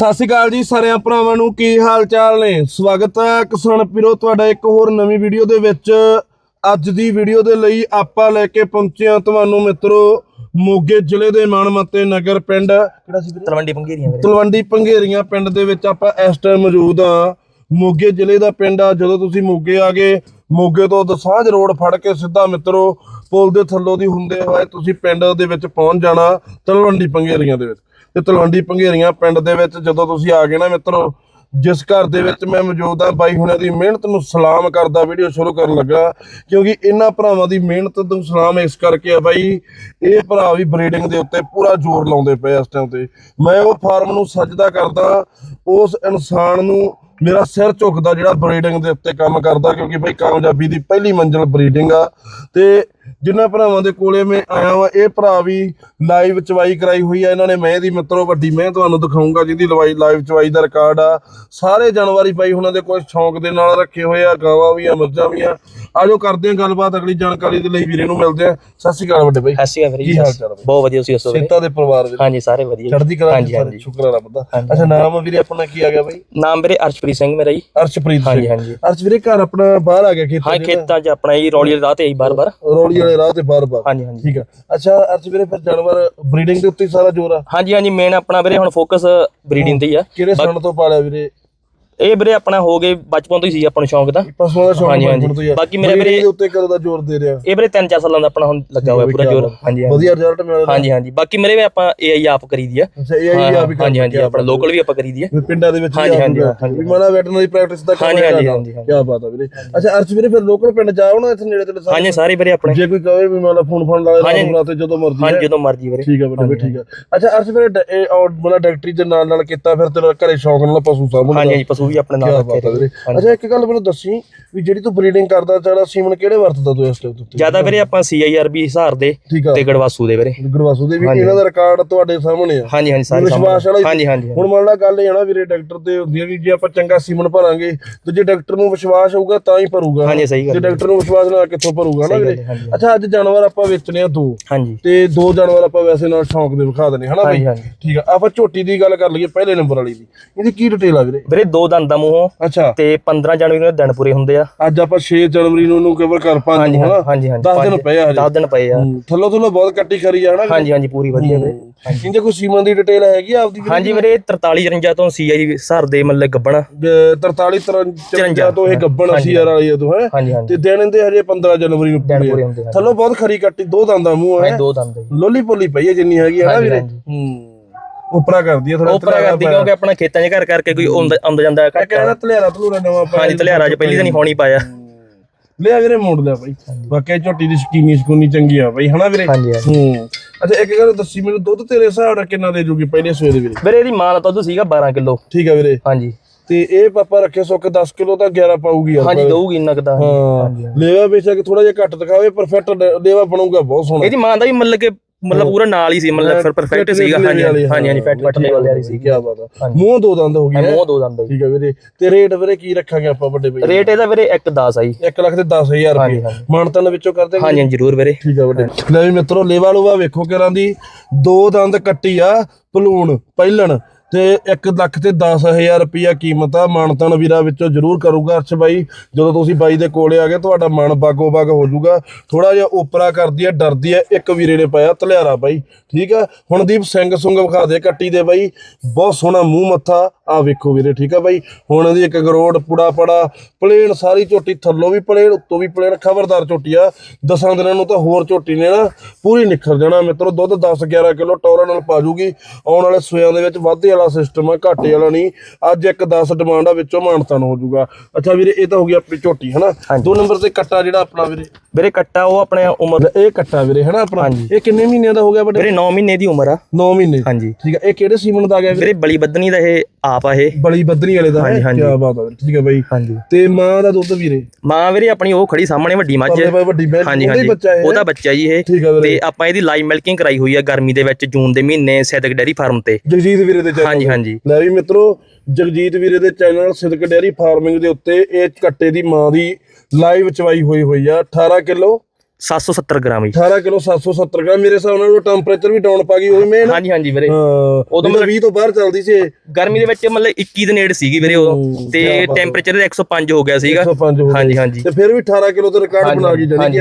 ਸਤਿ ਸ਼੍ਰੀ ਅਕਾਲ ਜੀ ਸਾਰਿਆਂ ਭਰਾਵਾਂ ਨੂੰ ਕੀ ਹਾਲ ਚਾਲ ਨੇ? ਸਵਾਗਤ ਹੈ ਕਿਸਾਨ ਪੀਰੋ ਤੁਹਾਡਾ ਇੱਕ ਹੋਰ ਨਵੀਂ ਵੀਡੀਓ ਦੇ ਵਿੱਚ। ਅੱਜ ਦੀ ਵੀਡੀਓ ਦੇ ਲਈ ਆਪਾਂ ਲੈ ਕੇ ਪਹੁੰਚੇ ਹਾਂ ਤੁਹਾਨੂੰ ਮਿੱਤਰੋ ਮੋਗੇ ਜ਼ਿਲ੍ਹੇ ਦੇ ਮਾਨਮੱਤੇ ਨਗਰ ਪਿੰਡ। ਕਿਹੜਾ ਸੀ ਵੀਰੇ? ਤਲਵੰਡੀ ਪੰਗੀਰੀਆਂ ਵੀਰੇ। ਤਲਵੰਡੀ ਪੰਘੇਰੀਆਂ ਪਿੰਡ ਦੇ ਵਿੱਚ ਆਪਾਂ ਇਸ ਟਾਈਮ ਮੌਜੂਦ ਆ ਮੋਗੇ ਜ਼ਿਲ੍ਹੇ ਦਾ ਪਿੰਡ ਆ ਜਦੋਂ ਤੁਸੀਂ ਮੋਗੇ ਆ ਗਏ ਮੋਗੇ ਤੋਂ ਦਸਾਂਝ ਰੋਡ ਫੜ ਕੇ ਸਿੱਧਾ ਮਿੱਤਰੋ ਪੁਲ ਦੇ ਥੱਲੋਂ ਦੀ ਹੁੰਦੇ ਹੋਏ ਤੁਸੀਂ ਪਿੰਡ ਦੇ ਵਿੱਚ ਪਹੁੰਚ ਜਾਣਾ ਤਲਵੰਡੀ ਪੰਘੇਰੀਆਂ ਦੇ ਵਿੱਚ। ਤੇ ਤਲਵੰਡੀ ਪੰਗੇਰੀਆਂ ਪਿੰਡ ਦੇ ਵਿੱਚ ਜਦੋਂ ਤੁਸੀਂ ਆ ਗਏ ਨਾ ਮਿੱਤਰੋ, ਜਿਸ ਘਰ ਦੇ ਵਿੱਚ ਮੈਂ ਮੌਜੂਦ ਆ ਬਾਈ ਹੁਣਾਂ ਦੀ ਮਿਹਨਤ ਨੂੰ ਸਲਾਮ ਕਰਦਾ ਵੀਡੀਓ ਸ਼ੁਰੂ ਕਰਨ ਲੱਗਾ। ਕਿਉਂਕਿ ਇਹਨਾਂ ਭਰਾਵਾਂ ਦੀ ਮਿਹਨਤ ਨੂੰ ਸਲਾਮ ਇਸ ਕਰਕੇ ਆ ਬਾਈ, ਇਹ ਭਰਾ ਵੀ ਬਰੀਡਿੰਗ ਦੇ ਉੱਤੇ ਪੂਰਾ ਜ਼ੋਰ ਲਾਉਂਦੇ ਪਏ ਇਸ ਟਾਈਮ ਤੇ। ਮੈਂ ਉਹ ਫਾਰਮ ਨੂੰ ਸਜਦਾ ਕਰਦਾ, ਉਸ ਇਨਸਾਨ ਨੂੰ ਮੇਰਾ ਸਿਰ ਝੁਕਦਾ ਜਿਹੜਾ ਬਰੀਡਿੰਗ ਦੇ ਉੱਤੇ ਕੰਮ ਕਰਦਾ, ਕਿਉਂਕਿ ਬਈ ਕਾਮਯਾਬੀ ਦੀ ਪਹਿਲੀ ਮੰਜ਼ਿਲ ਬਰੀਡਿੰਗ ਆ। ਤੇ ਜਿਨ੍ਹਾਂ ਭਰਾਵਾਂ ਦੇ ਕੋਲੇ ਮੈਂ ਆਇਆ ਵਾਂ, ਇਹ ਭਰਾ ਵੀ ਲਾਈਵ ਚਵਾਈ ਕਰਾਈ ਹੋਈ ਆ, ਇਹਨਾਂ ਨੇ ਮੈਂ ਦੀ ਮਿੱਤਰੋ, ਵੱਡੀ ਮੈਂ ਤੁਹਾਨੂੰ ਦਿਖਾਉਂਗਾ, ਜਿਹਦੀ ਲਵਾਈ ਲਾਈਵ ਚਵਾਈ ਦਾ ਰਿਕਾਰਡ ਆ। ਸਾਰੇ ਜਾਨਵਰ ਭਾਈ, ਉਹਨਾਂ ਦੇ ਕੋਲ ਸ਼ੌਂਕ ਦੇ ਨਾਲ ਰੱਖੇ ਹੋਏ ਆ, ਗਾਵਾਂ ਵੀ ਆ, ਮੱਝਾਂ ਵੀ ਆ। ਆਜੋ ਕਰਦੇ ਆ ਗੱਲਬਾਤ ਅਗਲੀ ਜਾਣਕਾਰੀ ਦੇ ਲਈ ਵੀਰੇ ਨੂੰ ਮਿਲਦੇ ਆ ਸਤਿ ਸ਼੍ਰੀ ਅਕਾਲ ਵੱਡੇ ਭਾਈ ਸਤਿ ਸ਼੍ਰੀ ਅਕਾਲ ਕੀ ਜੀ, ਹਾਲ ਚਾਲ? ਬਹੁਤ ਵਧੀਆ ਤੁਸੀਂ ਦੱਸੋ ਵੀਰੇ? ਸਿੰਤਾ ਦੇ ਪਰਿਵਾਰ ਦੇ ਹਾਂਜੀ ਸਾਰੇ ਵਧੀਆ ਜੀ। ਚੜ੍ਹਦੀ ਕਲਾ ਹਾਂਜੀ ਹਾਂਜੀ। ਸ਼ੁਕਰ ਆ ਰੱਬ ਦਾ। ਹਾਂਜੀ। ਅੱਛਾ ਨਾਮ ਵੀਰੇ ਆਪਣਾ ਕੀ ਆ ਗਿਆ ਬਾਈ? ਨਾਮ ਵੀਰੇ ਅਰਸ਼ਪ੍ਰੀਤ ਸਿੰਘ ਮੇਰਾ ਜੀ। ਅਰਸ਼ਪ੍ਰੀਤ ਹਾਂਜੀ ਸਿੰਘ। ਹਾਂਜੀ ਅਰਸ਼ ਵੀਰੇ ਘਰ ਆਪਣਾ ਬਾਹਰ ਆ ਗਿਆ ਖੇਤਾਂ ਹਾਂ ਚ? ਖੇਤਾਂ 'ਚ ਆਪਣਾ ਜੀ ਰੌਲੀ ਰਾਹ ਤੇ ਆਈ ਬਾਰ-ਬਾਰ ਰੋਲੀ ਵਾਲੇ ਰਾਹ ਤੇ ਬਾਹਰ ਹਾਂਜੀ ਹਾਂਜੀ। ਠੀਕ ਆ। ਅੱਛਾ ਅਰਸ਼ ਵੀਰੇ ਫਿਰ ਜਾਨਵਰ ਬਰੀਡਿੰਗ ਦੇ ਉੱਤੇ ਹੀ ਸਾਰਾ ਜ਼ੋਰ ਆ? ਹਾਂਜੀ ਹਾਂਜੀ ਮੇਨ ਆਪਣਾ ਵੀਰੇ ਹੁਣ ਫੋਕਸ ਬਰੀਡਿੰਗ ਤੇ ਹੀ ਆ। ਕਿਹੜੇ ਸਣ ਤੋਂ ਪਾਲਿਆ ਵੀਰੇ? ਇਹ ਵੀਰੇ ਆਪਣਾ ਹੋ ਗਏ ਬਚਪਨ ਤੋਂ ਹੀ ਸੀ ਆਪਾਂ ਨੂੰ ਸ਼ੌਂਕ ਦਾ ਪਸ਼ੂਆਂ ਦਾ ਸ਼ੌਕ ਹਾਂਜੀ, ਹਾਂਜੀ। ਬਚਪਨ ਤੋਂ ਹੀ ਆ। ਬਾਕੀ ਮੇਰੇ ਵੀਰੇ- ਦੇ ਉੱਤੇ ਕਦੋਂ ਦਾ ਜ਼ੋਰ ਦੇ ਰਿਹਾ? ਇਹ ਵੀਰੇ 3-4 ਸਾਲਾਂ ਦਾ ਆਪਣਾ ਹੁਣ ਲੱਗਾ ਹੋਇਆ ਪੂਰਾ ਜ਼ੋਰ। ਹਾਂਜੀ ਹਾਂਜੀ। ਵਧੀਆ ਰਿਜ਼ਲਟ ਮਿਲ ਰਿਹਾ ਹਾਂਜੀ ਹਾਂਜੀ। ਬਾਕੀ ਮੇਰੇ ਵੀ ਆਪਾਂ ਏਆਈ ਆਪ ਕਰੀ ਦੀ ਆ। ਅੱਛਾ ਇਹ ਹੀ ਆ ਵੀ ਕੰਮ ਹਾਂਜੀ ਹਾਂਜੀ। ਆਪਣਾ ਲੋਕਲ ਵੀ ਆਪਾਂ ਕਰੀ ਦੀ ਆ। ਵੀ ਪਿੰਡਾਂ ਦੇ ਵਿੱਚ ਹਾਂਜੀ, ਹਾਂਜੀ। ਵੀ ਮਾਣਾ ਵੈਟਰਨਰੀ ਪ੍ਰੈਕਟਿਸ ਦਾ ਕੰਮ ਹਾਂਜੀ, ਹਾਂਜੀ, ਹੈਗਾ। ਹਾਂਜੀ, ਹਾਂਜੀ। ਕਿਆ ਬਾਤ ਆ ਵੀਰੇ। ਅੱਛਾ ਅਰਸ਼ ਵੀਰੇ ਫਿਰ ਲੋਕਲ ਪਿੰਡ ਜਾਓ ਨਾ ਇੱਥੇ ਨੇੜੇ ਤੇੜੇ ਸਾਰੇ? ਹਾਂਜੀ ਸਾਰੇ ਵੀਰੇ ਆਪਣੇ। ਜੇ ਕੋਈ ਕਹੇ ਵੀ ਮਾਣਾ ਫੋਨ ਫੋਨ ਲਾ ਹਾਂਜੀ। ਲਾ ਤੇ ਜਦੋਂ ਮਰਜ਼ੀ ਹਾਂਜੀ ਹੈ। ਜਦੋਂ ਮਰਜ਼ੀ ਵੀਰੇ। ਠੀਕ ਆ ਬੇਟਾ ਵੀ ਠੀਕ ਆ। ਅੱਛਾ ਅਰਸ਼ ਵੀਰੇ ਡ- ਇਹ ਔਰ ਮਤਲਬ ਡਾਕਟਰੀ ਦੇ ਨਾਲ ਨਾਲ ਕੀਤਾ ਫਿਰ ਤੇਰਾ ਘਰੇ ਸ਼ੌਕ ਨਾਲ ਪਸ਼ੂ ਸਾਂਭਣ ਹਾਂਜੀ ਪਸ਼ੂ ਵੀ ਆਪਣੇ ਨਾਲ ਕਿਆ ਰੱਖੇ ਬਾਤ ਵੀਰੇ। ਅੱਛਾ ਇੱਕ ਗੱਲ ਮੈਨੂੰ ਦੱਸੀ ਵੀ ਜਿਹੜੀ ਤੂੰ ਬਰੀਡਿੰਗ ਕਰਦਾ ਚਾਹਦਾ ਸੀਮਨ ਕਿਹੜੇ ਵਰਤਦਾ ਤੂੰ ਇਸ ਟਾਈਮ ਉੱਤੇ? ਜ਼ਿਆਦਾ ਵੀਰੇ ਆਪਾਂ ਸੀਆਈਆਰਬੀ ਹਿਸਾਰ ਦੇ ਠੀਕ ਆ। ਤੇ ਗੜਵਾਸੂ ਦੇ ਵੀਰੇ। ਗੁਰਵਾਸੂ ਦੇ ਵੀ ਇਹਨਾਂ ਦਾ ਰਿਕਾਰਡ ਤੁਹਾਡੇ ਸਾਹਮਣੇ ਆ। ਹਾਂਜੀ ਹਾਂਜੀ ਸਾਰੇ ਵਿਸ਼ਵਾਸ ਵਾਲਾ ਹੀ- ਹਾਂਜੀ ਹਾਂਜੀ ਹੁਣ ਮੰਨ ਲਾ ਗੱਲ ਇਹ ਆ ਨਾ ਵੀਰੇ ਡਾਕਟਰ ਤੇ ਹੁੰਦੀ ਆ ਵੀ ਜੇ ਆਪਾਂ ਚੰਗਾ ਸੀਮਨ ਭਰਾਂਗੇ ਤੇ ਜੇ ਡਾਕਟਰ ਨੂੰ ਵਿਸ਼ਵਾਸ ਹੋਊਗਾ ਤਾਂ ਹੀ ਭਰੂਗਾ। ਹਾਂਜੀ ਸਹੀ ਜੇ ਗੱਲ ਡਾਕਟਰ ਨੂੰ ਵਿਸ਼ਵਾਸ ਨਾ ਕਿੱਥੋਂ ਭਰੂਗਾ ਨਾ ਸਹੀ ਗੱਲ ਵੀਰੇ ਹੈ, ਹਾਂਜੀ। ਅੱਛਾ ਅੱਜ ਜਾਨਵਰ ਆਪਾਂ ਵੇਚਣੇ ਆ ਦੋ। ਹਾਂਜੀ। ਤੇ ਦੋ ਜਾਨਵਰ ਆਪਾਂ ਵੈਸੇ ਨਾਲ ਸ਼ੌਂਕ ਦੇ ਵਿਖਾ ਦਨੇ ਹਨਾ ਹਾਂਜੀ, ਬਾਈ? ਹਾਂਜੀ। ਠੀਕ ਆ ਆਪਾਂ ਝੋਟੀ ਦੀ ਗੱਲ ਕਰ ਲਈਏ ਪਹਿਲੇ ਨੰਬਰ ਵਾਲੀ ਦੀ। ਇਹਦੀ ਕੀ ਡਿਟੇਲ ਆ ਵੀਰੇ? ਵੀਰੇ ਦੋ ਦੰਦਾਂ ਮੂੰਹੋਂ। ਅੱਛਾ। ਤੇ 15 ਜਨਵਰੀ ਨੂੰ ਦਿਨ ਪੂਰੇ ਹੁੰਦੇ ਆ। ਅੱਜ ਆਪਾਂ 6 ਜਨਵਰੀ ਨੂੰ ਇਹਨੂੰ ਕਵਰ ਕਰ ਨੂੰ ਹਨਾ? ਹਾਂਜੀ ਹਾਂਜੀ 10 ਦਿਨ ਪਏ ਆ ਹਜੇ। 10 ਦਿਨ ਪਏ ਆ। ਥੱਲੋਂ ਥੱਲੋਂ ਬਹੁਤ ਕੱਟੀ ਖਰੀ ਆ ਹਨਾ? ਹਾਂਜੀ ਹਾਂਜੀ ਪੂਰੀ ਵਧੀਆ ਵੀਰੇ। ਇਹਦੇ ਕੋਈ ਸੀਮਨ ਦੀ ਡਿਟੇਲ ਹੈਗੀ ਆ ਆਪਦੀ? ਹਾਂਜੀ ਵੀਰੇ 43 54 ਤੋਂ ਸੀਆਈ ਹਿਸਾਰ ਦੇ ਮਤਲਬ ਗੱਬਣ। ਅਹ 43 53 ਤੋਂ ਇਹ ਗੱਬਣ ਯਾਰ ਵਾਲੀ ਤੋਂ ਹੈ? ਤੇ ਦਿਨ ਇਹਦੇ ਹਜੇ 15 ਜਨਵਰੀ ਨੂੰ ਪੂਰੇ ਥੱਲੋਂ ਬਹੁਤ ਖਰੀ ਕੱਟੀ ਦੋ ਦੰਦਾਂ ਮੂੰਹ ਹੈ? ਦੋ ਦੰਦ ਲੋਲੀ ਪੋਲੀ ਪਈ ਹੈ ਜਿੰਨੀ ਹੈਗੀ ਹੈ ਨਾ ਵੀਰੇ। ਹੂੰ। ਉਪਰਾ ਕਰਦੀ ਹੈ ਥੋੜਾ ਉਪਰ ਕਰਦੀ ਕਿਉਂਕਿ ਆਪਣਾ ਖੇਤਾਂ 'ਚ ਘਰ ਕਰਕੇ ਕੋਈ ਆਉਂਦਾ ਜਾਂਦਾ ਘੱਟ ਕਹਿੰਦਾ ਤਲੇਰਾ ਤਲੂਰਾ ਨਵਾਂ ਪਾਇਆ ਹਾਂਜੀ ਤਲਿਆਰਾ 'ਚ ਪਹਿਲੀ ਦਿਨ ਹੀ ਹੋਣੀ ਪਾਇਆ। ਲਿਆ ਵੀਰੇ ਮੋੜ ਲਿਆ ਬਾਈ। ਬਾਕੀ ਝੋਟੀ ਦੀ ਸ਼ਕੀਨੀ ਸ਼ਕੂਨੀ ਚੰਗੀ ਆ ਬਾਈ ਹਨਾ ਵੀਰੇ? ਹਾਂਜੀ ਹੂੰ। ਅੱਛਾ ਇੱਕ ਗੱਲ ਦੱਸੀ ਮੈਨੂੰ ਦੁੱਧ ਤੇਰੇ ਹਿਸਾਬ ਨਾਲ ਕਿੰਨਾ ਦੇ ਜੂਗੀ ਪਹਿਲੇ ਸਵੇਰੇ ਵੀਰੇ? ਵੀਰੇ ਇਹਦੀ ਮਾਂ ਦਾ ਦੁੱਧ ਸੀਗਾ 12 ਕਿਲੋ। ਠੀਕ ਆ ਵੀਰੇ। ਹਾਂਜੀ। ਤੇ ਇਹ ਪਾਪਾ ਰੱਖੇ ਸੁੱਕ 10 ਕਿਲੋ ਤਾਂ 11 ਪਾਊਗੀ ਯਾਰ ਹਾਂਜੀ ਦਊਗੀ ਇੰਨਾ ਕੁ ਤਾਂ। ਹਾਂ। ਲੇਵਾ ਬੇਸ਼ੱਕ ਥੋੜਾ ਜਿਹਾ ਘੱਟ ਦਿਖਾਵੇ ਪਰਫੈਕਟ ਲੇਵਾ ਬਣੂਗਾ ਬਹੁਤ ਸੋਹਣਾ। ਇਹਦੀ ਮਾਂ ਦਾ ਵੀ ਮਤਲਬ ਕਿ ਮਤਲਬ ਪੂਰਾ ਨਾਲ ਹੀ ਸੀ ਮਤਲਬ ਫਿਰ ਪਰਫੈਕਟ ਸੀਗਾ ਹਾਂਜੀ ਹਾਂਜੀ ਹਾਂਜੀ ਫੈਟ ਫਟ ਲੈਵਲ ਵਾਲੀ ਸੀ ਕੀ ਬਾਤ ਆ। ਮੂੰਹ ਦੋ ਦੰਦ ਹੋ ਗਏ। ਮੂੰਹ ਦੋ ਦੰਦ। ਠੀਕ ਆ ਵੀਰੇ ਤੇ ਰੇਟ ਵੀਰੇ ਕੀ ਰੱਖਾਂਗੇ ਆਪਾਂ ਵੱਡੇ ਬਈ? ਰੇਟ ਇਹਦਾ ਵੀਰੇ 1.10 ਆ ਜੀ। 1 ਲੱਖ ਤੇ 10000 ਹਾਂਜੀ, ਰੁਪਏ। ਮਾਨਤਨ ਵਿੱਚੋਂ ਕਰਦੇ ਹਾਂਜੀ ਹਾਂਜੀ ਜ਼ਰੂਰ ਵੀਰੇ। ਠੀਕ ਆ ਵੱਡੇ। ਲੈ ਵੀ ਮਿੱਤਰੋ ਲੇਵਾ ਲੂਵਾ ਵੇਖੋ ਕਿਰਾਂ ਦੀ ਦੋ ਦੰਦ ਕੱਟੀ ਆ ਪਲੂਣ ਪਹਿਲਣ ਤੇ 1 ਲੱਖ ਤੇ 10000 ਰੁਪਿਆ ਕੀਮਤ ਆ। ਮਾਨਤਨ ਵੀਰਾ ਵਿੱਚੋਂ ਜ਼ਰੂਰ ਕਰੂਗਾ ਅਰਸ਼ ਬਾਈ। ਜਦੋਂ ਤੁਸੀਂ ਬਾਈ ਦੇ ਕੋਲੇ ਆ ਗਏ, ਤੁਹਾਡਾ ਮਨ ਬਾਗੋ ਬਾਗ ਹੋ ਜਾਊਗਾ। ਥੋੜਾ ਜਿਹਾ ਉਪਰਾ ਕਰਦੀ ਆ ਡਰਦੀ ਆ ਇੱਕ ਵੀਰੇ ਨੇ ਪਾਇਆ ਤਲਿਆਰਾ ਬਾਈ। ਠੀਕ ਆ? ਹੁਣ ਦੀਪ ਸਿੰਘ ਸੁੰਗ ਵਿਖਾ ਦੇ ਕੱਟੀ ਦੇ ਬਾਈ। ਬਹੁਤ ਸੋਹਣਾ ਮੂੰਹ ਮੱਥਾ। ਆ ਵੇਖੋ ਵੀਰੇ, ਠੀਕ ਆ ਬਾਈ? ਹੁਣ ਇਹਦੀ ਇੱਕ ਗਰੋੜ, ਪੁੜਾ ਪੜਾ, ਪਲੇਨ, ਸਾਰੀ ਝੋਟੀ ਥੱਲੋਂ ਵੀ ਪਲੇਨ, ਉੱਤੋਂ ਵੀ ਪਲੇਨ, ਖਬਰਦਾਰ ਝੋਟੀ ਆ। ਦਸਾਂ ਦਿਨਾਂ ਨੂੰ ਤਾਂ ਹੋਰ ਝੋਟੀ ਨੇ ਨਾ ਪੂਰੀ ਨਿਖਰ ਜਾਣਾ। ਮਿੱਤਰੋ, ਦੁੱਧ 10 11 ਕਿਲੋ ਟੌਰਾ ਨਾਲ ਪਾ ਜੂਗੀ। ਆਉਣ ਵਾਲੇ ਸੂਆਂ ਦੇ ਵਿੱਚ ਵਾਧੇ ਵਾਲਾ ਸਿਸਟਮ ਆ ਘਾਟੇ ਵਾਲਾ ਨਹੀਂ। ਅੱਜ ਇੱਕ 10 ਡਿਮਾਂਡ ਆ ਵਿੱਚੋਂ ਮਾਨਤਾਨ ਹੋ ਜਾਊਗਾ। ਅੱਛਾ ਵੀਰੇ ਇਹ ਤਾਂ ਹੋ ਗਈ ਆਪਣੀ ਝੋਟੀ ਹਨਾ? ਦੋ ਨੰਬਰ ਤੇ ਕੱਟਾ ਜਿਹੜਾ ਆਪਣਾ ਵੀਰੇ? ਵੀਰੇ ਕੱਟਾ ਉਹ ਆਪਣੇ ਉਮਰ ਇਹ ਕੱਟਾ ਵੀਰੇ ਹਨਾ ਆਪਣਾ? ਇਹ ਕਿੰਨੇ ਮਹੀਨਿਆਂ ਦਾ ਹੋ ਗਿਆ ਵੀਰੇ 9 ਮਹੀਨੇ ਦੀ ਉਮਰ ਆ। 9 ਮਹੀਨੇ। ਹਾਂਜੀ। ਠੀਕ ਆ ਇਹ ਕਿਹੜੇ ਸੀਮਨ ਦਾ ਆ ਗਿਆ ਵੀਰੇ ਬਲੀ ਬੱਦਨੀ ਦਾ ਇਹ ਆਪ ਆ ਇਹ। ਬਲੀ ਬੱਦਰੀ ਵਾਲੇ ਦਾ ਹਾਂਜੀ, ਹਾਂਜੀ। ਕੀ ਬਾਤ ਆ ਠੀਕ ਆ ਬਾਈ। ਹਾਂਜੀ। ਤੇ ਮਾਂ ਦਾ ਦੁੱਧ ਵੀਰੇ? ਮਾਂ ਵੀਰੇ ਆਪਣੀ ਉਹ ਖੜੀ ਸਾਹਮਣੇ ਵੱਡੀ ਮੱਝ। ਹਾਂਜੀ ਉਹਦਾ ਹਾਂਜੀ। ਬੱਚਾ ਇਹ। ਉਹਦਾ ਬੱਚਾ ਜੀ ਇਹ। ਤੇ ਆਪਾਂ ਇਹਦੀ ਲਾਈਵ ਮਿਲਕਿੰਗ ਕਰਾਈ ਹੋਈ ਆ ਗਰਮੀ ਦੇ ਵਿੱਚ ਜੂਨ ਦੇ ਮਹੀਨੇ ਸੈਦਕ ਡੈਰੀ ਫਾਰਮ ਤੇ। ਜਗਜੀਤ ਵੀਰੇ ਦੇ ਹਾਂਜੀ ਹਾਂਜੀ। ਲੈ ਵੀ ਮਿੱਤਰੋ ਜਗਜੀਤ ਵੀਰੇ ਦੇ ਚੈਨਲ ਸਿਦਕ ਡੇਅਰੀ ਫਾਰਮਿੰਗ ਦੇ ਉੱਤੇ ਇਹ ਕੱਟੇ ਦੀ ਮਾਂ ਦੀ ਲਾਈਵ ਚਵਾਈ ਹੋਈ ਹੋਈ ਆ। 18 ਕਿਲੋ? 770 ਗ੍ਰਾਮ ਜੀ। 18 ਕਿਲੋ 770 ਗ੍ਰਾਮ। ਮੇਰੇ ਹਿਸਾਬ ਨਾਲ ਉਹ ਟੈਂਪਰੇਚਰ ਵੀ ਡਾਊਨ ਪਾ ਗਈ ਉਹ ਮੈਂ ਨਾ ਹਾਂਜੀ ਹਾਂਜੀ ਵੀਰੇ। ਉਦੋਂ ਮਤਲਬ- 20 ਤੋਂ ਬਾਹਰ ਚੱਲਦੀ ਸੀ। ਗਰਮੀ ਦੇ ਵਿੱਚ ਮਤਲਬ 21 ਦੇ ਨੇੜੇ ਸੀਗੀ ਵੀਰੇ ਉਦੋਂ। ਤੇ। ਟੈਂਪਰੇਚਰ 105 ਹੋ। ਗਿਆ ਸੀਗਾ। 105 ਹੋ ਗਈ। ਹਾਂਜੀ ਹਾਂਜੀ। ਤੇ ਫਿਰ ਵੀ 18 ਕਿਲੋ ਤੇ ਰਿਕਾਰਡ ਬਣਾ ਗਈ ਜਾਨੀ ਕਿ।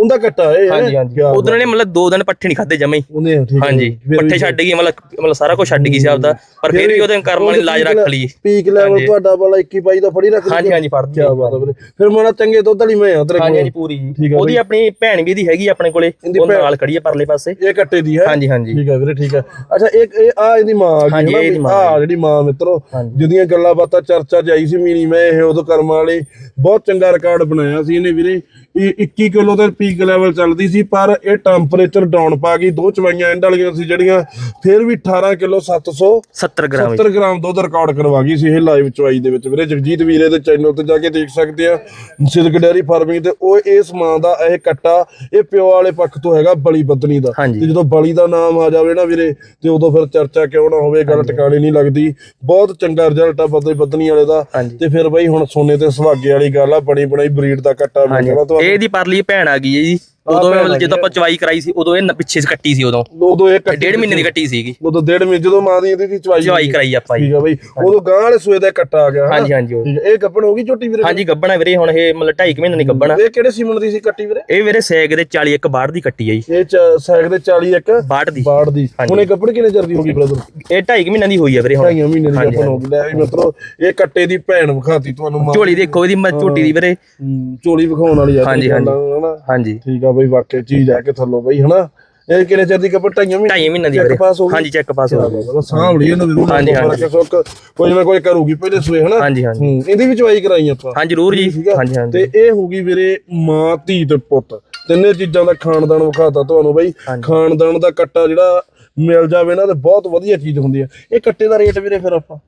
ਉਹਦਾ ਕੱਟਾ ਇਹ ਹਾਂਜੀ ਹਾਂਜੀ। ਉਦੋਂ ਨੇ ਮਤਲਬ ਦੋ ਦਿਨ ਪੱਠੇ ਨਹੀਂ ਖਾਦੇ ਜਮੇ ਉਹਨੇ ਹਾਂਜੀ ਪੱਠੇ ਛੱਡ ਗਈ ਮਤਲਬ ਮਤਲਬ ਸਾਰਾ ਕੁਝ ਛੱਡ ਗਈ ਸੀ ਆਪਦਾ। ਪਰ ਫਿਰ ਵੀ ਉਹਦੇ ਕਰਮ ਵਾਲੀ ਲਾਜ ਰੱਖ ਲਈ। Peak level. ਤੁਹਾਡਾ ਵਾਲਾ 21 22 ਦਾ ਫੜੀ ਰੱਖ ਲਈ ਹਾਂਜੀ ਹਾਂਜੀ ਫੜਦੀ ਕੀ ਬਾਤ ਹੈ ਵੀਰੇ। ਫਿਰ ਮਾਣਾ ਚੰਗੇ ਦੁੱਧ ਵਾਲੀ ਮੈਂ ਆ ਤੇਰੇ ਹਾਂਜੀ ਕੋਲ। ਹਾਂਜੀ ਪੂਰੀ। ਜੀ ਆ ਉਹਦੀ ਆਪਣੀ ਭੈਣ ਵੀ ਦੀ ਹੈਗੀ ਆ ਆਪਣੇ ਕੋਲੇ। ਉਹ ਨਾਲ ਖੜੀ ਹੈ ਪਰਲੇ ਪਾਸੇ। ਇਹ ਕੱਟੇ ਦੀ ਹੈ। ਹਾਂਜੀ ਹਾਂਜੀ। ਠੀਕ ਹੈ ਵੀਰੇ ਠੀਕ ਹੈ। ਅੱਛਾ ਇੱਕ ਇਹ ਆ ਇਹਦੀ ਮਾਂ ਆ ਗਈ ਮਾਂ ਆ ਜਿਹੜੀ ਮਾਂ ਮਿੱਤਰੋ। ਜਿਹਦੀਆਂ ਗੱਲਾਂ ਬਾਤਾਂ ਚਰਚਾ ਚ ਆਈ ਸੀ ਮੀਨੀ ਮੈਂ ਇਹ ਉਦੋਂ ਕਰਮਾਂ ਵਾਲੀ। ਬਹੁਤ ਚੰਗਾ ਰਿਕਾਰਡ ਬਣਾਇਆ ਸੀ ਇਹਨੇ ਵੀਰੇ। ਇਹ 21 ਕਿਲੋ ਤੇ ਪੀਕ ਲੈਵਲ ਚੱਲਦੀ ਸੀ ਪਰ ਇਹ ਟੈਂਪਰੇਚਰ ਡਾਊਨ ਪਾ ਗਈ। ਦੋ ਚਵਾਈਆਂ ਐਂਡ ਵਾਲੀਆਂ ਸੀ ਜਿਹੜੀਆਂ ਫਿਰ ਵੀ 18 ਕਿਲੋ 700 70 ਗ੍ਰਾਮ 70 ਗ੍ਰਾਮ ਦੁੱਧ ਰਿਕਾਰਡ ਕਰਵਾ ਗਈ ਸੀ ਇਹ ਲਾਈਵ ਚਵਾਈ ਦੇ ਵਿੱਚ। ਵੀਰੇ ਜਗਜੀਤ ਵੀਰੇ ਦੇ ਚੈਨਲ ਤੇ ਜਾ ਕੇ ਦੇਖ ਸਕਦੇ ਆ ਸਿਲਕ ਡੈਰੀ ਫਾਰਮਿੰਗ ਤੇ ਉਹ ਇਸ ਮਾਂ ਦਾ ਇਹ ਕੱਟਾ ਇਹ ਪਿਓ ਵਾਲੇ ਪੱਖ ਤੋਂ ਹੈਗਾ ਬਲੀ ਬਦਨੀ ਦਾ। ਤੇ ਜਦੋਂ ਬਲੀ ਦਾ ਨਾਮ ਆ ਜਾਵੇ ਨਾ ਵੀਰੇ ਤੇ ਉਦੋਂ ਫਿਰ ਚਰਚਾ ਕਿਉਂ ਨਾ ਹੋਵੇ ਗੱਲ ਟਿਕਾਣੀ ਨਹੀਂ ਲੱਗਦੀ। ਬਹੁਤ ਚੰਗਾ ਰਿਜ਼ਲਟ ਆ ਬਦਲੀ ਬਦਨੀ ਵਾਲੇ ਦਾ। ਤੇ ਫਿਰ ਬਈ ਹੁਣ ਸੋਨੇ ਤੇ ਸੁਹਾਗੇ ਵਾਲੀ ਗੱਲ ਆ ਬਣੀ ਬਣਾਈ ਬਰੀਡ ਦਾ ਕੱਟਾ ਮਿਲ ਜਾਣਾ ਤੁਹਾਨੂੰ। ਇਹਦੀ ਪਰਲੀ ਭੈਣ ਆ ਗਈ ਹੈ ਜੀ ਉਦੋਂ ਆ ਗਈ ਜਦੋਂ ਆਪਾਂ ਚਵਾਈ ਕਰਾਈ ਸੀ ਉਦੋਂ ਇਹ ਨ- ਪਿੱਛੇ ਕੱਟੀ ਸੀ ਉਦੋਂ। ਉਦੋਂ ਇਹ ਕੱਟੀ ਡੇਢ ਮਹੀਨੇ ਦੀ ਕੱਟੀ ਸੀਗੀ। ਉਦੋਂ ਡੇਢ ਮਹੀਨੇ ਜਦੋਂ ਮਾਂ ਦੀ ਇਹਦੀ ਦੀ ਚਵਾਈ ਚਵਾਈ ਕਰਾਈ ਆਪਾਂ ਜੀ। ਠੀਕ ਆ ਬਈ। ਉਦੋਂ ਗਾਂ ਵਾਲੇ ਸੂਏ ਦਾ ਕੱਟਾ ਆ ਗਿਆ ਹਨਾ? ਹਾਂਜੀ ਹਾਂਜੀ ਉਹ- ਠੀਕ ਹੈ ਇਹ ਗੱਪਣ ਹੋ ਗਈ ਝੋਟੀ ਵੀਰੇ? ਹਾਂਜੀ ਗੱਬਣਾ ਵੀਰੇ ਹੁਣ ਇਹ ਮਤਲਬ 2.5 ਮਹੀਨੇ ਦੀ ਗੱਬਣਾ ਇਹ ਕਿਹੜੇ ਸੀਮਨ ਦੀ ਸੀ ਕੱਟੀ ਵੀਰੇ? ਇਹ ਵੀਰੇ ਸੈਗ ਦੇ 40 ਇੱਕ ਬਾੜ ਦੀ ਕੱਟੀ ਜੀ। ਇਹ ਚ- ਸਾਈਕ ਦੇ 40 ਇੱਕ ਬਾੜ ਦੀ। ਬਾੜ ਦੀ। ਹਾਂਜੀ। ਹੁਣ ਇਹ ਕੱਪੜ ਕਿੰਨੇ ਚਿਰ ਦੀ ਹੋ ਗਈ ਬ੍ਰਦਰ? ਇਹ 2.5 ਮਹੀਨਿਆਂ ਦੀ ਹੋਈ ਹੈ ਵੀਰੇ ਹੁਣ। ਢਾਈਆਂ ਮਹੀਨੇ ਦੀ ਹਾਂਜੀ, ਕੱਪੜ ਹੋ ਗਈ। ਲੈ ਵੀ ਮਿੱਤਰੋ ਇਹ ਕੱਟੇ ਦੀ ਭੈਣ ਵਿਖਾਤੀ ਤੁਹਾਨੂੰ ਮਾਂ ਝੋਲੀ ਦੇਖੋ ਇਹਦੀ ਮੈਂ ਝੋਟੀ ਦੀ ਵੀਰੇ। ਹਮ, ਝੋਲੀ ਵਿਖਾਉਣ ਵਾਲੀ ਆ ਹਾਂਜੀ, ਆ, ਹਨਾ? ਹਾਂਜੀ। ਠੀਕ ਆ ਬਈ ਵਾਕਿਆ ਚੀਜ਼ ਆ ਕੇ ਥੱਲੋਂ ਬਈ ਹਨਾ? ਇਹ ਕਿੰਨੇ ਚਿਰ ਦੀ ਕੱਪੜ? ਢਾਈਆਂ ਮਹੀਨੇ 2.5 ਮਹੀਨਿਆਂ ਦੀ ਵੀਰੇ ਪਾਸ ਹੋ ਗਈ? ਹਾਂਜੀ ਚੈੱਕ ਪਾਸ ਹੋ ਗਈ। ਸਾਂਭ ਲਈ ਇਹਨੂੰ ਜ਼ਰੂਰ ਹਾਂਜੀ, ਹਾਂਜੀ। ਕੋਈ ਨਾ ਕੋਈ ਕਰੂਗੀ ਪਹਿਲੇ ਸੂਏ ਹਨਾ? ਹਾਂਜੀ ਹਾਂਜੀ। ਇਹਦੀ ਵੀ ਚਵਾਈ ਕਰਾਈ ਆਪਾਂ। ਹਾਂ ਜਰੂਰ ਜੀ। ਆ? ਹਾਂਜੀ ਹਾਂਜੀ। ਤੇ ਇਹ ਹੋਗੀ ਵੀਰੇ ਮਾਂ ਧੀ ਤੇ ਪੁੱਤ। ਤਿੰਨੇ ਚੀਜ਼ਾਂ ਦਾ ਖਾਨਦਾਨ ਵਿਖਾਤਾ ਤੁਹਾਨੂੰ ਬਈ। ਖਾਨਦਾਨ ਦਾ ਕੱਟਾ ਜਿਹੜਾ ਮਿਲ ਜਾਵੇ ਨਾ ਤੇ ਬਹੁਤ ਵਧੀਆ ਚੀਜ਼ ਹੁੰਦੀ ਆ। ਇਹ ਕੱਟੇ ਦਾ ਰੇਟ ਵੀਰੇ ਫਿਰ ਆਪਾਂ?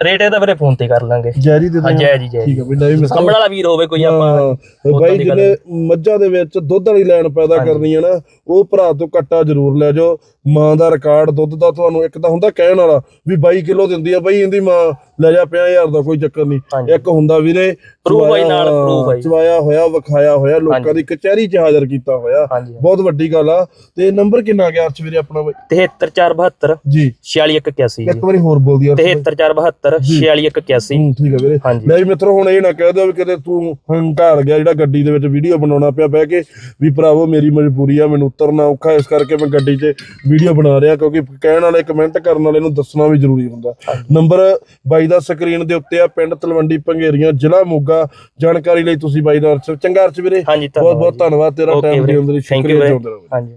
ਰੇਟ ਇਹਦਾ ਵੀਰੇ ਫੋਨ ਤੇ ਕਰ ਲਾਂਗੇ। ਜੈਰੀ ਦੇ ਹਾਂ ਜੈ ਜੀ ਜੈ ਜੀ ਠੀਕ ਬਈ ਨਹੀਂ ਮਿਸਟਰ ਸਾਹਮਣ ਵਾਲਾ ਵੀਰ ਹੋਵੇ ਕੋਈ ਆਪਾਂ ਹਾਂ ਬਾਈ ਜਿਹਨੇ ਮੱਝਾਂ ਦੇ ਵਿੱਚ ਦੁੱਧ ਵਾਲੀ ਲੈਣ ਪੈਦਾ ਕਰਨੀ ਹੈ ਨਾ ਉਹ ਭਰਾ ਤੋਂ ਕੱਟਾ ਜ਼ਰੂਰ ਲੈ ਜਾਓ। ਮਾਂ ਦਾ ਰਿਕਾਰਡ ਦੁੱਧ ਦਾ ਤੁਹਾਨੂੰ ਇੱਕ ਤਾਂ ਹੁੰਦਾ ਕਹਿਣ ਵਾਲਾ ਵੀ 22 ਕਿਲੋ ਦਿੰਦੀ ਆ ਬਾਈ ਇਹਦੀ ਮਾਂ ਲੈ ਜਾ 50000 ਦਾ ਕੋਈ ਚੱਕਰ ਨਹੀਂ। ਇੱਕ ਹੁੰਦਾ ਵੀਰੇ ਬਾਈ ਚਵਾਇਆ- ਨਾਲ proof ਬਾਈ। ਚਵਾਇਆ ਹੋਇਆ ਵਿਖਾਇਆ ਹੋਇਆ ਲੋਕਾਂ ਦੀ ਕਚਹਿਰੀ 'ਚ ਹਾਜ਼ਰ ਕੀਤਾ ਹੋਇਆ। ਬਹੁਤ ਵੱਡੀ ਗੱਲ ਆ। ਤੇ ਨੰਬਰ ਕਿੰਨਾ ਗਿਆ ਅਰਸ਼ ਵੀਰੇ ਆਪਣਾ ਬਾਈ? 73472 ਜੀ। 4681 ਇੱਕ ਵਾਰੀ ਹੋਰ ਬੋਲ ਦੀ ਅਰਸ਼ ਬਾਈ। 73472 4681 ਹੂੰ ਠੀਕ ਹੈ ਵੀਰੇ। ਲੈ ਵੀ ਮਿੱਤਰੋ ਹੁਣ ਇਹ ਨਾ ਕਹਿ ਦਿਓ ਵੀ ਕਿਤੇ ਤੂੰ ਹੰਕਾਰ ਗਿਆ ਜਿਹੜਾ ਗੱਡੀ ਦੇ ਵਿੱਚ ਵੀਡੀਓ ਬਣਾਉਣਾ ਪਿਆ ਬਹਿ ਕੇ ਵੀ ਭਰਾਵੋ ਮੇਰੀ ਮਜਬੂਰੀ ਆ ਮੈਨੂੰ ਉਤਰਨਾ ਔਖਾ ਇਸ ਕਰਕੇ ਮੈਂ ਗੱਡੀ 'ਚ ਵੀਡੀਓ ਬਣਾ ਰਿਹਾ ਕਿਉਂਕਿ ਕਹਿਣ ਵਾਲੇ ਕਮੈਂਟ ਕਰਨ ਵਾਲੇ ਨੂੰ ਦੱਸਣਾ ਵੀ ਜ਼ਰੂਰੀ ਹੁੰਦਾ। ਨੰਬਰ ਬਾਈ ਦਾ ਸਕਰੀਨ ਦੇ ਉੱਤੇ ਆ ਪਿੰਡ ਤਲਵੰਡੀ ਪੰਗੇਰੀਆਂ ਜ਼ਿਲ੍ਹਾ ਮੋਗਾ। ਜਾਣਕਾਰੀ ਲਈ ਤੁਸੀਂ ਬਾਈ ਦਾ ਅਰਸ਼ ਚੰਗਾ ਅਰਸ਼ ਵੀਰੇ। ਬਹੁਤ ਬਹੁਤ ਧੰਨਵਾਦ ਤੇਰਾ ਟਾਈਮ। ਦੇਣ ਦੇ ਲਈ। ਸ਼ੁਕਰੀਆ। ਚਾਹੁੰਦਾ ਹਾਂਜੀ।